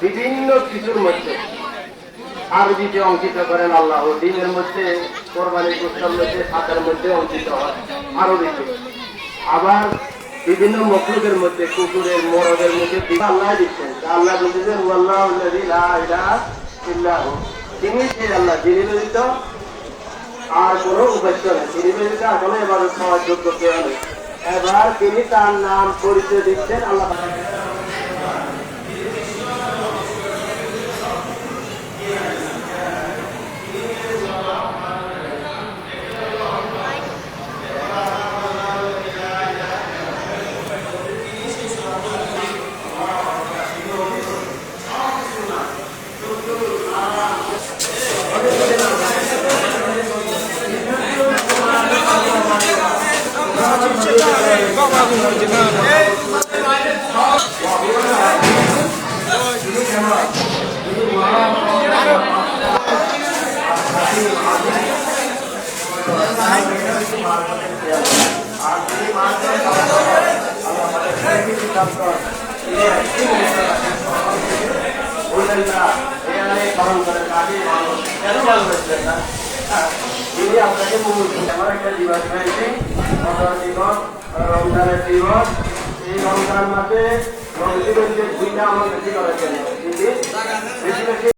বিভিন্ন কিছুর মধ্যে আরবিতে অঙ্কিত করেন আল্লাহ। দিনের মধ্যে কোরবানির গোষ্ঠার মধ্যে, সাতের মধ্যে অঙ্কিত হয়। আরবিতে আবার বিভিন্ন মখলুকের মধ্যে, কুকুরের, মোরগের মধ্যে আল্লাহ দিচ্ছেন। আল্লাহ বলতেছেন আল্লাহ তিনি সেই আল্লাহ, যিনি ব্যতীত আর কোনো উপাস্য নেই। তিনি ব্যতীত আর কোনো এবার খাওয়ার যোগ্য কেউ নেই। এবার তিনি তার নাম পরিচয় দিচ্ছেন আল্লাহ আপনাকে মূল আমার একটা দিবস হয়েছে মটর দিবস রমজানের দিবস এই রমজান মাসে রমজানের যে দুইটা আমাদের বেশি